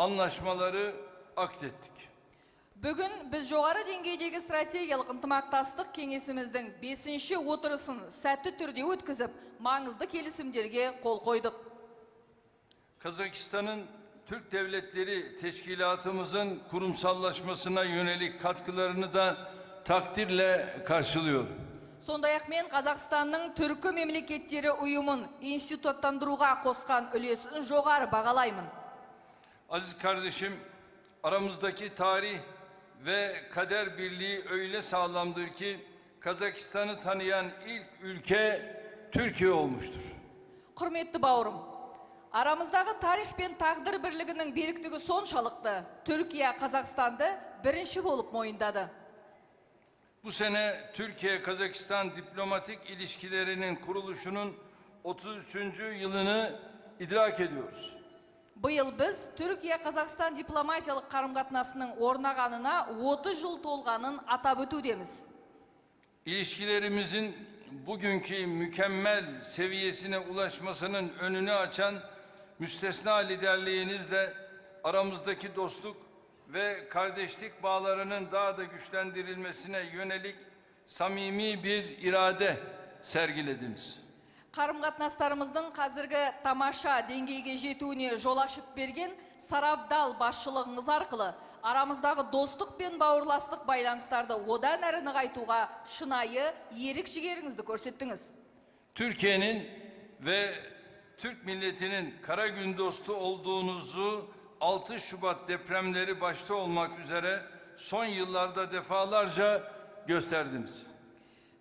anlaşmaları akdettik. Бүгін біз жоғары деңгейдегі стратегиялық ынтымақтастық кеңесіміздің бесінші отырысын сәтті түрде өткізіп, маңызды келісімдерге қол қойдық. Kazakistan'ın Türk Devletleri Teşkilatımızın kurumsallaşmasına yönelik katkılarını da takdirle karşılıyorum. Сондай-ақ мен Қазақстанның түркі мемлекеттері ұйымын институттандыруға қосқан үлесін жоғары бағалаймын. Aziz kardeşim, aramızdaki tarih ve kader birliği öyle sağlamdır ki Kazakistan'ı tanıyan ilk ülke Türkiye olmuştur. Құрметті бауырым, арамыздағы тарих пен тағдыр бірлігінің беріктігі соншалықты Түркия Қазақстанды бірінші болып мойындады. Bu sene Türkiye-Kazakistan diplomatik ilişkilerinin kuruluşunun 33. yılını idrak ediyoruz. Биыл біз Түркия Қазақстан дипломатиялық қарым-қатынасының орнағанына 30 жыл толғанын атап өтудеміз. İlişkilerimizin bugünkü mükemmel seviyesine ulaşmasının önünü açan müstesna liderliğinizle aramızdaki dostluk ve kardeşlik bağlarının daha da güçlendirilmesine yönelik samimi bir irade sergilediniz. Қарым-қатынастарымыздың қазіргі тамаша деңгейге жетуіне жол ашып берген сарабдал басшылығыңыз арқылы арамыздағы достық пен бауырластық байланыстарды одан әрі нығайтуға шынайы ерік жігеріңізді көрсеттіңіз. Türkiye'nin ve Türk milletinin kara gün dostu olduğunuzu 6 Şubat depremleri başta olmak üzere son yıllarda defalarca gösterdiniz.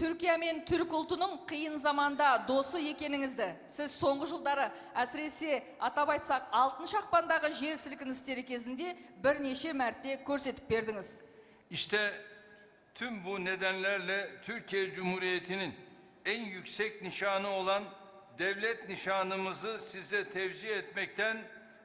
Түркия мен түрік ұлтының қиын заманда досы екеніңізді сіз соңғы жылдары әсіресе атап айтсақ алтыншы ақпандағы жер сілкіністері кезінде бірнеше мәрте көрсетіп бердіңіз İşte tüm bu nedenlerle Türkiye Cumhuriyeti'nin en yüksek nişanı olan devlet nişanımızı size tevcih etmekten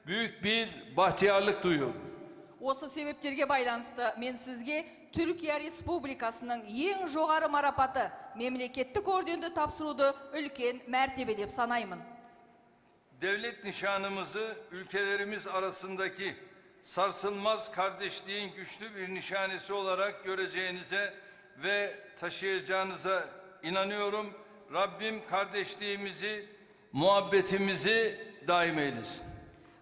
büyük bir bahtiyarlık duyuyorum. осы себептерге байланысты мен сізге түркия республикасының ең жоғары марапаты мемлекеттік орденді тапсыруды үлкен мәртебе деп санаймын Devlet nişanımızı ülkelerimiz arasındaki sarsılmaz kardeşliğin güçlü bir nişanesi olarak göreceğinize ve taşıyacağınıza inanıyorum. Rabbim kardeşliğimizi, muhabbetimizi daim eylesin.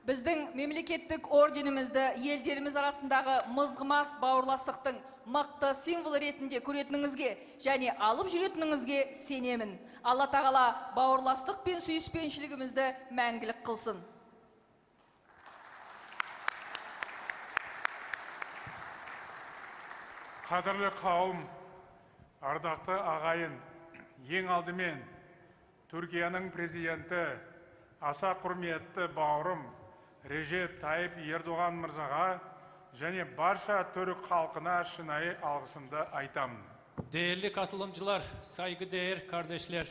Біздің мемлекеттік орденімізді елдеріміз арасындағы мызғымас бауырластықтың мықты символы ретінде көретініңізге және алып жүретініңізге сенемін. Алла тағала бауырластық пен сүйіспеншілігімізді мәңгілік қылсын. Қадірлі қауым ардақты ағайын ең алдымен түркияның президенті аса құрметті бауырым режеп тайып ердоған мырзаға және барша түрік халқына шынайы алғысымды айтамын Değerli katılımcılar, saygıdeğer kardeşler.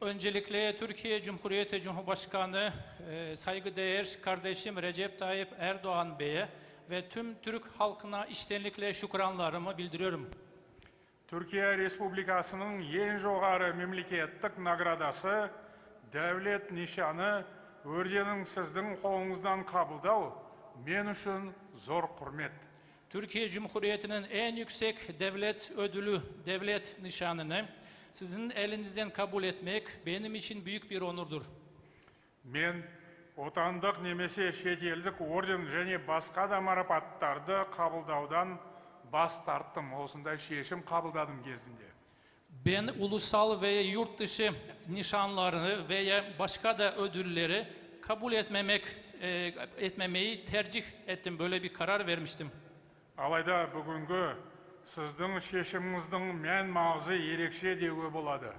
Öncelikle Türkiye Cumhuriyeti Cumhurbaşkanı, e, saygıdeğer kardeşim Recep Tayyip Erdoğan Bey'e ve tüm Türk halkına içtenlikle şükranlarımı bildiriyorum. түркия республикасының ең жоғары мемлекеттік наградасы дәулет нишаны орденін сіздің қолыңыздан қабылдау мен үшін зор құрмет. Türkiye Cumhuriyeti'nin en yüksek devlet ödülü, devlet nişanını sizin elinizden kabul etmek benim için büyük bir onurdur. мен отандық немесе шетелдік орден және басқа да марапаттарды қабылдаудан бас тарттым. Осындай шешім қабылдадым кезінде. Ben ulusal veya yurt dışı nişanlarını veya başka da ödülleri kabul etmemek e, etmemeyi tercih ettim. Böyle bir karar vermiştim. алайда бүгінгі сіздің шешіміңіздің мән маңызы ерекше деуге болады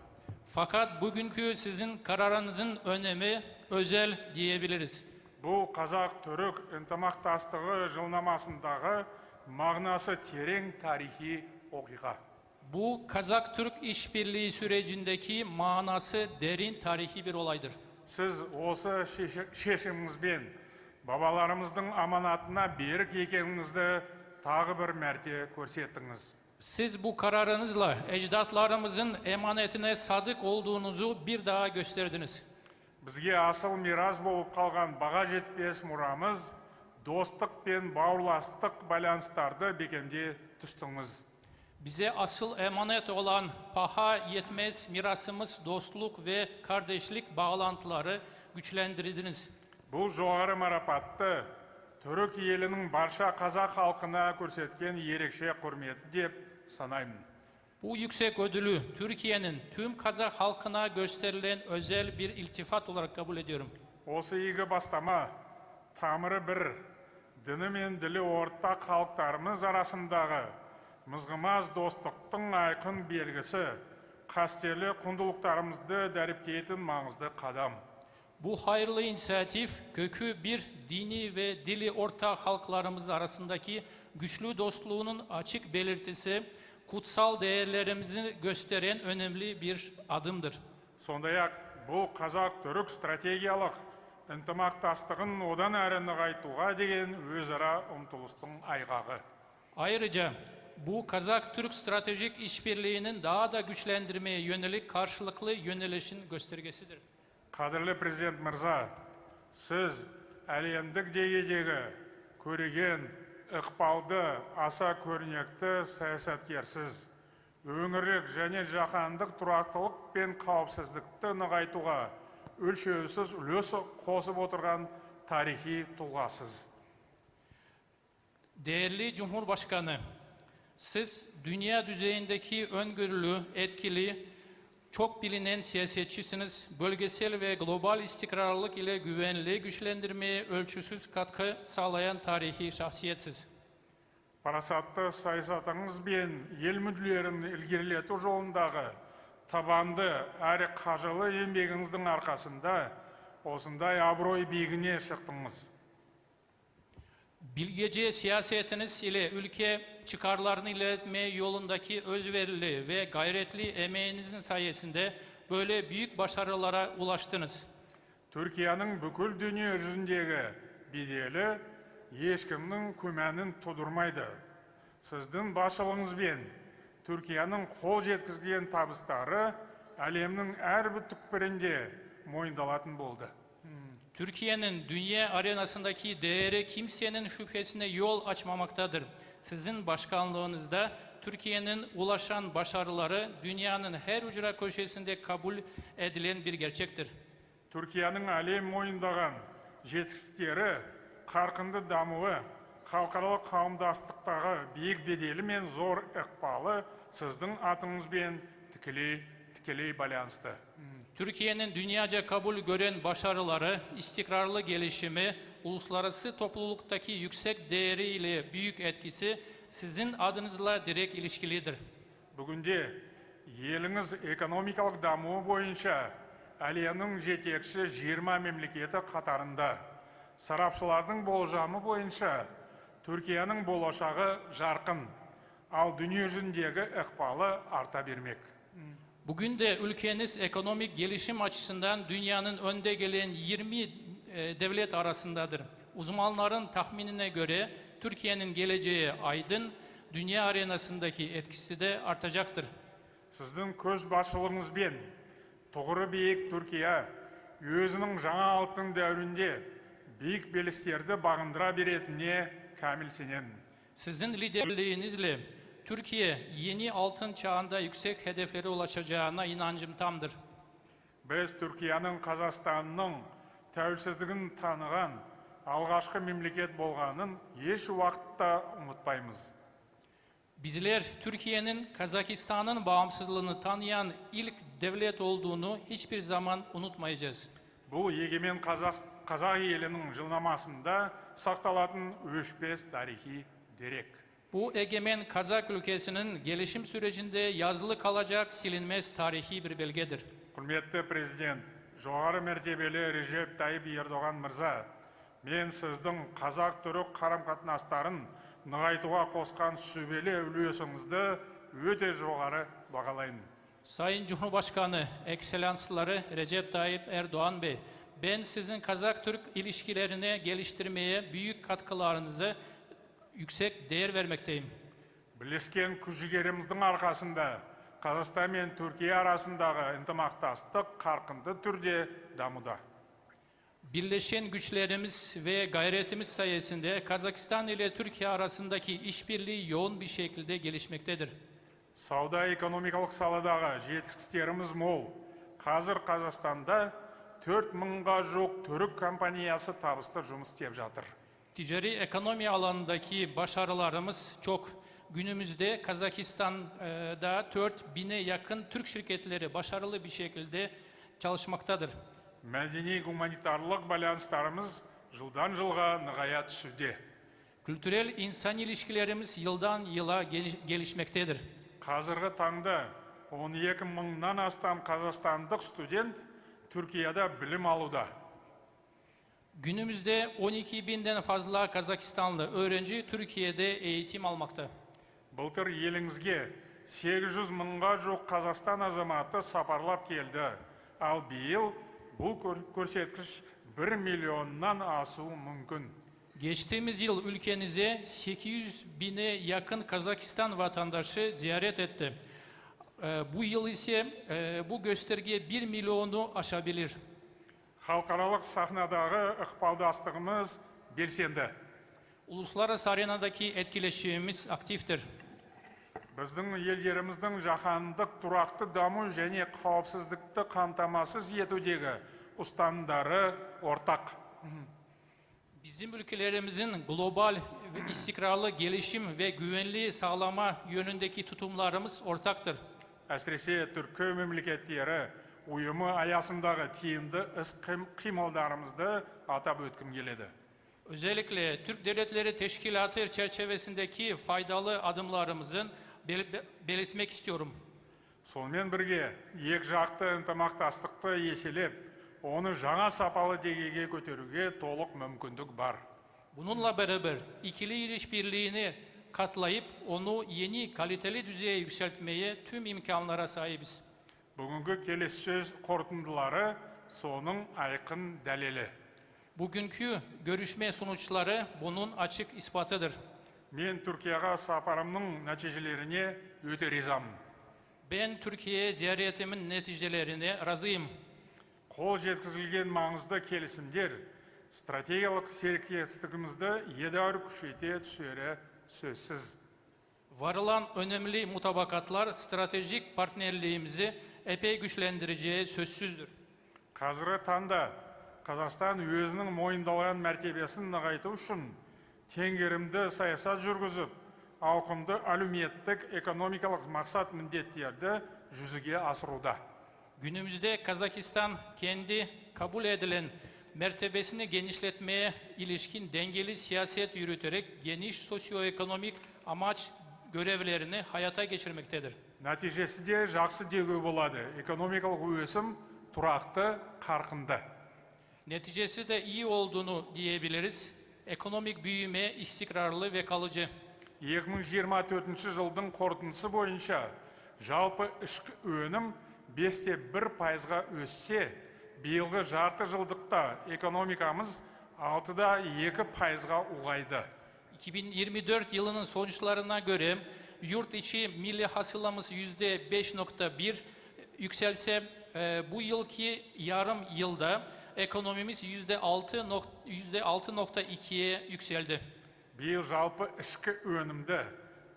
Fakat bugünkü sizin kararınızın önemi özel diyebiliriz. бұл қазақ түрік ынтымақтастығы жылнамасындағы мағынасы терең тарихи оқиға Bu Kazak-Türk işbirliği sürecindeki manası derin tarihi bir olaydır. сіз осы шеше- шешіміңізбен бабаларымыздың аманатына берік екеніңізді тағы бір мәрте көрсеттіңіз Siz bu kararınızla ecdatlarımızın emanetine sadık olduğunuzu bir daha gösterdiniz. бізге асыл мирас болып қалған баға жетпес мұрамыз достық пен бауырластық байланыстарды бекемдей түстіңіз Bize asıl emanet olan paha yetmez mirasımız dostluk ve kardeşlik bağlantıları güçlendirdiniz. бұл жоғары марапатты түрік елінің барша қазақ халқына көрсеткен ерекше құрметі деп санаймын Bu yüksek ödülü Türkiye'nin tüm Kazak halkına gösterilen özel bir iltifat olarak kabul ediyorum. осы игі бастама тамыры бір діні мен ділі ортақ халықтарымыз арасындағы мызғымас достықтың айқын белгісі қастерлі құндылықтарымызды дәріптейтін маңызды қадам Bu hayırlı inisiyatif kökü bir dini ve dili ortak halklarımız arasındaki güçlü dostluğunun açık belirtisi, kutsal değerlerimizi gösteren önemli bir adımdır. сондай ақ бұл қазақ түрік стратегиялық ынтымақтастығын одан әрі нығайтуға деген өзара ұмтылыстың айғағы Ayrıca bu Kazak-Türk stratejik işbirliğinin daha da güçlendirmeye yönelik karşılıklı yönelişin göstergesidir. қадірлі президент мырза сіз әлемдік деңгейдегі көреген ықпалды аса көрнекті саясаткерсіз өңірлік және жаһандық тұрақтылық пен қауіпсіздікті нығайтуға өлшеусіз үлес қосып отырған тарихи тұлғасыз Değerli Cumhurbaşkanı, siz dünya düzeyindeki öngörülü, etkili, çok bilinen siyasetçisiniz. Bölgesel ve global istikrarlılık ile güvenliği güçlendirmeye ölçüsüz katkı sağlayan tarihi şahsiyetsiz. парасатты саясатыңыз бен ел мүдделерін ілгерілету жолындағы табанды әрі қажырлы еңбегіңіздің арқасында осындай абырой биігіне шықтыңыз Bilgece siyasetiniz ile ülke çıkarlarını ilerletmeye yolundaki özverili ve gayretli emeğinizin sayesinde böyle büyük başarılara ulaştınız. түркияның бүкіл дүние жүзіндегі беделі ешкімнің күмәнін тудырмайды сіздің басшылығыңызбен түркияның қол жеткізген табыстары әлемнің әрбір түкпірінде мойындалатын болды Türkiye'nin dünya arenasındaki değeri kimsenin şüphesine yol açmamaktadır. Sizin başkanlığınızda Türkiye'nin ulaşan başarıları dünyanın her ücra köşesinde kabul edilen bir gerçektir. түркияның әлем мойындаған жетістіктері қарқынды дамуы халықаралық қауымдастықтағы биік беделі мен зор ықпалы сіздің атыңызбен тікелей тікелей байланысты Türkiye'nin dünyaca kabul gören başarıları, istikrarlı gelişimi, uluslararası topluluktaki yüksek değeriyle büyük etkisi sizin adınızla direkt ilişkilidir. бүгінде еліңіз экономикалық дамуы бойынша әлемнің жетекші 20 мемлекеті қатарында сарапшылардың болжамы бойынша түркияның болашағы жарқын ал дүние жүзіндегі ықпалы арта бермек Bugün de ülkeniz ekonomik gelişim açısından dünyanın önde gelen 20 e, devlet arasındadır. Uzmanların tahminine göre Türkiye'nin geleceği aydın, dünya arenasındaki etkisi de artacaktır. сіздің көшбасшылығыңызбен тұғыры биік түркия өзінің жаңа алтын дәуірінде биік белестерді бағындыра беретініне кәміл сенемін Sizin liderliğinizle Türkiye yeni altın çağında yüksek hedeflere ulaşacağına inancım tamdır. біз түркияның қазақстанның тәуелсіздігін таныған алғашқы мемлекет болғанын еш уақытта ұмытпаймыз Bizler Türkiye'nin Kazakistan'ın bağımsızlığını tanıyan ilk devlet olduğunu hiçbir zaman unutmayacağız. бұл егемен қазақ, қазақ елінің жылнамасында сақталатын өшпес тарихи дерек Bu egemen Kazak ülkesinin gelişim sürecinde yazılı kalacak silinmez tarihi bir belgedir. құрметті президент жоғары мәртебелі режеп тайып ердоған мырза мен сіздің қазақ түрік қарым қатынастарын нығайтуға қосқан сүбелі үлесіңізді өте жоғары бағалаймын Sayın Cumhurbaşkanı, Ekselansları Recep Tayyip Erdoğan Bey, ben sizin Kazak-Türk ilişkilerini geliştirmeye büyük katkılarınızı yüksek değer vermekteyim. бірлескен күш жігеріміздің арқасында қазақстан мен түркия арасындағы ынтымақтастық қарқынды түрде дамуда Birleşen güçlerimiz ve gayretimiz sayesinde Kazakistan ile Türkiye arasındaki işbirliği yoğun bir şekilde gelişmektedir. сауда экономикалық саладағы жетістіктеріміз мол қазір қазақстанда төрт мыңға жуық түрік компаниясы табысты жұмыс істеп жатыр Ticari ekonomi alanındaki başarılarımız çok. Günümüzde Kazakistan'da 4000'e yakın Türk şirketleri başarılı bir şekilde çalışmaktadır. мәдени гуманитарлық байланыстарымыз жылдан жылға нығая түсуде Kültürel insan ilişkilerimiz yıldan yıla geliş- gelişmektedir. қазіргі таңда 12 мыңнан астам қазақстандық студент түркияда білім алуда Günümüzde 12 binden fazla Kazakistanlı öğrenci Türkiye'de eğitim almakta. былтыр еліңізге 800 мыңға жуық қазақстан азаматы сапарлап келді ал биыл бұл көр- көрсеткіш 1 миллионнан асуы мүмкін Geçtiğimiz yıl ülkenize 800 bine yakın Kazakistan vatandaşı ziyaret etti. Ee, Bu yıl ise e, bu gösterge 1 milyonu aşabilir. халықаралық сахнадағы ықпалдастығымыз белсенді Uluslararası arenadaki etkileşimimiz aktiftir. біздің елдеріміздің жаһандық тұрақты даму және қауіпсіздікті қамтамасыз етудегі ұстанымдары ортақ Bizim ülkelerimizin global ve istikrarlı gelişim ve güvenliği sağlama yönündeki tutumlarımız ortaktır. әсіресе түркі мемлекеттері ұйымы аясындағы тиімді іс қим- қимылдарымызды атап өткім келеді Özellikle Türk Devletleri Teşkilatı çerçevesindeki faydalı adımlarımızın bel- be- belirtmek istiyorum. сонымен бірге екі жақты ынтымақтастықты еселеп оны жаңа сапалы деңгейге көтеруге толық мүмкіндік бар Bununla beraber ikili işbirliğini katlayıp onu yeni kaliteli düzeye yükseltmeye tüm imkanlara sahibiz. бүгінгі келіссөз қорытындылары соның айқын дәлелі Bugünkü görüşme sonuçları bunun açık ispatıdır. мен түркияға сапарымның нәтижелеріне өте ризамын Ben Türkiye'ye ziyaretimin neticelerine razıyım. қол жеткізілген маңызды келісімдер стратегиялық серіктестігімізді едәуір күшейте түсері сөзсіз Varılan önemli mutabakatlar stratejik partnerliğimizi epey güçlendireceği sözsüzdür. қазіргі таңда қазақстан өзінің мойындалған мәртебесін нығайту үшін теңгерімді саясат жүргізіп ауқымды әлеуметтік экономикалық мақсат міндеттерді жүзеге асыруда Günümüzde Kazakistan kendi kabul edilen mertebesini genişletmeye ilişkin dengeli siyaset yürüterek geniş sosyoekonomik amaç görevlerini hayata geçirmektedir. нәтижесі де жақсы деуге болады экономикалық өсім тұрақты қарқынды Neticesi de iyi olduğunu diyebiliriz. Ekonomik büyüme istikrarlı ve kalıcı. 2024 жылдың қорытындысы бойынша жалпы ішкі өнім 5те 1 пайызға өссе биылғы жарты жылдықта экономикамыз 6да 2 пайызға ұлғайды 2024 yılının sonuçlarına göre yurt içi milli hasılamız yüzde 5.1 yükselse e, bu yılki yarım yılda ekonomimiz yüzde 6 yüzde 6.2'ye yükseldi. биыл жалпы ішкі өнімді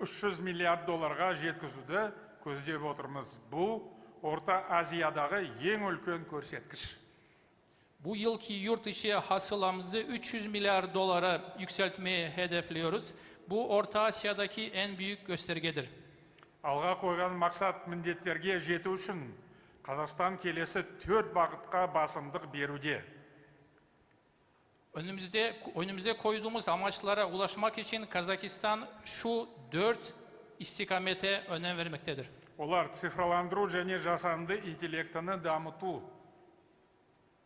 300 миллиард долларға жеткізуді көздеп отырмыз бұл орта азиядағы ең үлкен көрсеткіш Bu yılki yurt içi hasılamızı 300 milyar dolara yükseltmeye hedefliyoruz. Bu Orta Asya'daki en büyük göstergedir. алға қойған мақсат міндеттерге жету үшін қазақстан келесі төрт бағытқа басымдық беруде Önümüzde önümüze koyduğumuz amaçlara ulaşmak için Kazakistan şu dört istikamete önem vermektedir. олар цифрландыру және жасанды интеллектіні дамыту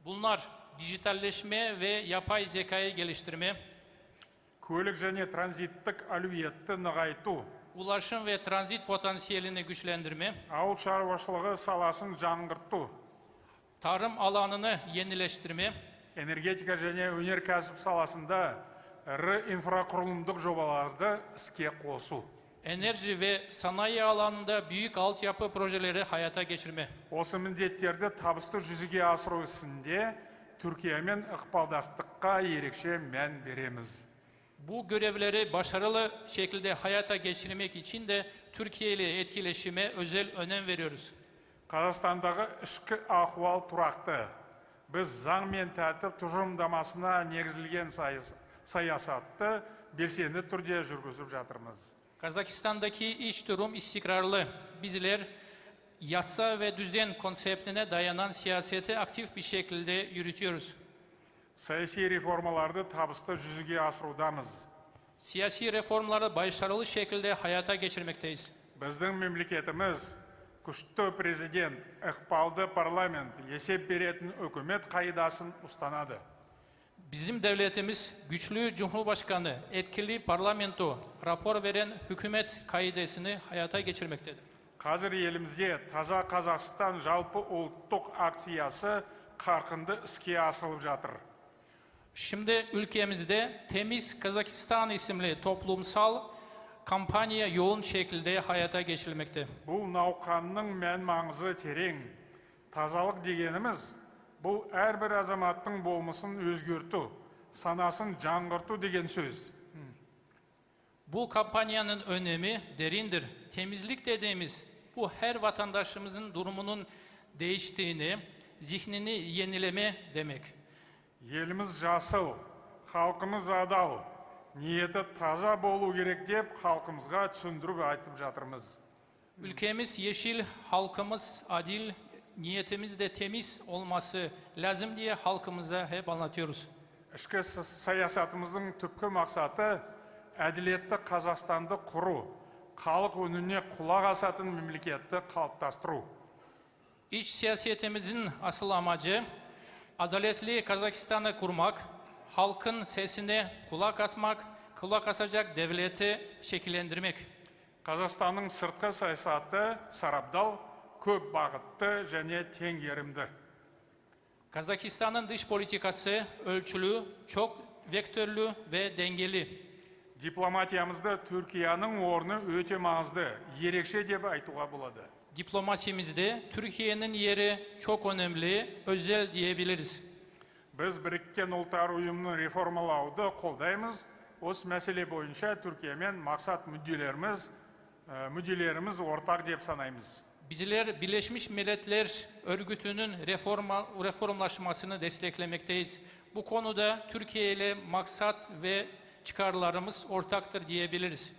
Bunlar dijitalleşme ve yapay zekayı geliştirme, көлік және транзиттік әлеуетті нығайту. Ulaşım ve transit potansiyelini güçlendirme, ауыл шаруашылығы саласын жаңғырту. Tarım alanını yenileştirme, энергетика және өнеркәсіп саласында ірі инфрақұрылымдық жобаларды іске қосу. Enerji ve sanayi alanında büyük altyapı projeleri hayata geçirme. осы міндеттерді табысты жүзеге асыру ісінде түркиямен ықпалдастыққа ерекше мән береміз. Bu görevleri başarılı şekilde hayata geçirmek için de Türkiye ile etkileşime özel önem veriyoruz. қазақстандағы ішкі ахуал тұрақты біз заң мен тәртіп тұжырымдамасына негізілген сайыс- саясатты белсенді түрде жүргізіп жатырмыз Kazakistan'daki iç durum istikrarlı. Bizler yasa ve düzen konseptine dayanan siyaseti aktif bir şekilde yürütüyoruz. саяси реформаларды табысты жүзеге асырудамыз Siyasi reformları başarılı şekilde hayata geçirmekteyiz. біздің мемлекетіміз күшті президент ықпалды парламент есеп беретін үкімет қағидасын ұстанады Bizim devletimiz güçlü cumhurbaşkanı, etkili parlamento, rapor veren hükümet kaidesini hayata geçirmektedir. қазір елімізде таза қазақстан жалпы ұлттық акциясы қарқынды іске асырылып жатыр Şimdi ülkemizde Temiz Kazakistan isimli toplumsal kampanya yoğun şekilde hayata geçirilmekte. Bu naukanın mənmanızı terin. Tazalık degenimiz bu her bir azamatın bolmasını özgürtü, sanasın cangırtı degen söz. Bu kampanyanın önemi derindir. Temizlik dediğimiz bu her vatandaşımızın durumunun değiştiğini, zihnini yenileme demek еліміз жасыл халқымыз адал ниеті таза болу керек деп халқымызға түсіндіріп айтып жатырмыз Ülkemiz yeşil, halkımız adil, niyetimiz de temiz olması lazım diye halkımıza hep anlatıyoruz. ішкі с- саясатымыздың түпкі мақсаты әділетті қазақстанды құру халық үніне құлақ асатын мемлекетті қалыптастыру İç siyasetimizin asıl amacı adaletli Kazakistan'ı kurmak, halkın sesine kulak asmak, kulak asacak devleti şekillendirmek. қазақстанның сыртқы саясаты сарабдал көп бағытты және теңгерімді Kazakistan'ın dış politikası ölçülü, çok vektörlü ve dengeli. дипломатиямызда түркияның орны өте маңызды ерекше деп айтуға болады Diplomasimizde Türkiye'nin yeri çok önemli, özel diyebiliriz. біз біріккен ұлттар ұйымын реформалауды қолдаймыз осы мәселе бойынша түркиямен мақсат мүдделеріміз ә, мүдделеріміз ортақ деп санаймыз Bizler Birleşmiş Milletler Örgütü'nün reforma, reformlaşmasını desteklemekteyiz. Bu konuda Türkiye ile maksat ve çıkarlarımız ortaktır diyebiliriz.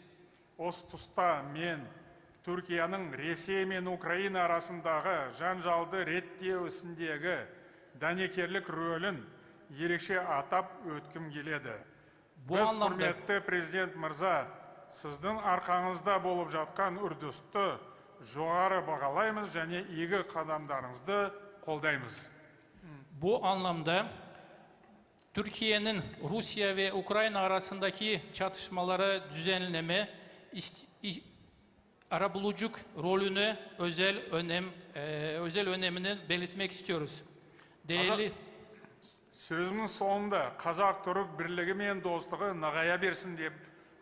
осы тұста мен түркияның ресей мен украина арасындағы жанжалды реттеу ісіндегі дәнекерлік рөлін ерекше атап өткім келеді. Біз құрметті президент мырза сіздің арқаңызда болып жатқан үрдісті жоғары бағалаймыз және игі қадамдарыңызды қолдаймыз. Bu anlamda Türkiye'nin Rusya ve Ukrayna arasındaki çatışmaları düzenleme, ist- i- arabuluculuk rolünü özel önem e, özel önemini belirtmek istiyoruz. Değerli сөзімнің соңында қазақ түрік бірлігі мен достығы нығая берсін деп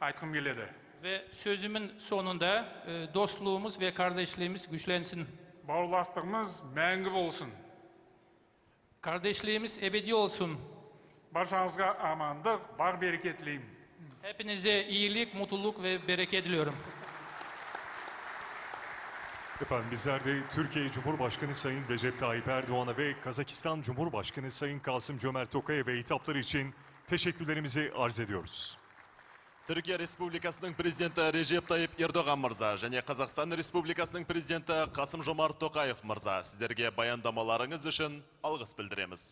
айтқым келеді ve sözümün sonunda e, dostluğumuz ve kardeşliğimiz güçlensin. бауырластығымыз мәңгі болсын Kardeşliğimiz ebedi olsun. баршаңызға амандық бар береке тілеймін Hepinize iyilik, mutluluk ve bereket diliyorum. Efendim bizler de Türkiye Cumhurbaşkanı Sayın Recep Tayyip Erdoğan'a ve Kazakistan Cumhurbaşkanı Sayın Kasım Cömert Tokayev'e hitapları için teşekkürlerimizi arz ediyoruz. Түркия Республикасының президенті Режеп Тайып Ердоған мырза және Қазақстан Республикасының президенті Қасым Жомарт Тоқаев мырза сіздерге баяндамаларыңыз үшін алғыс білдіреміз.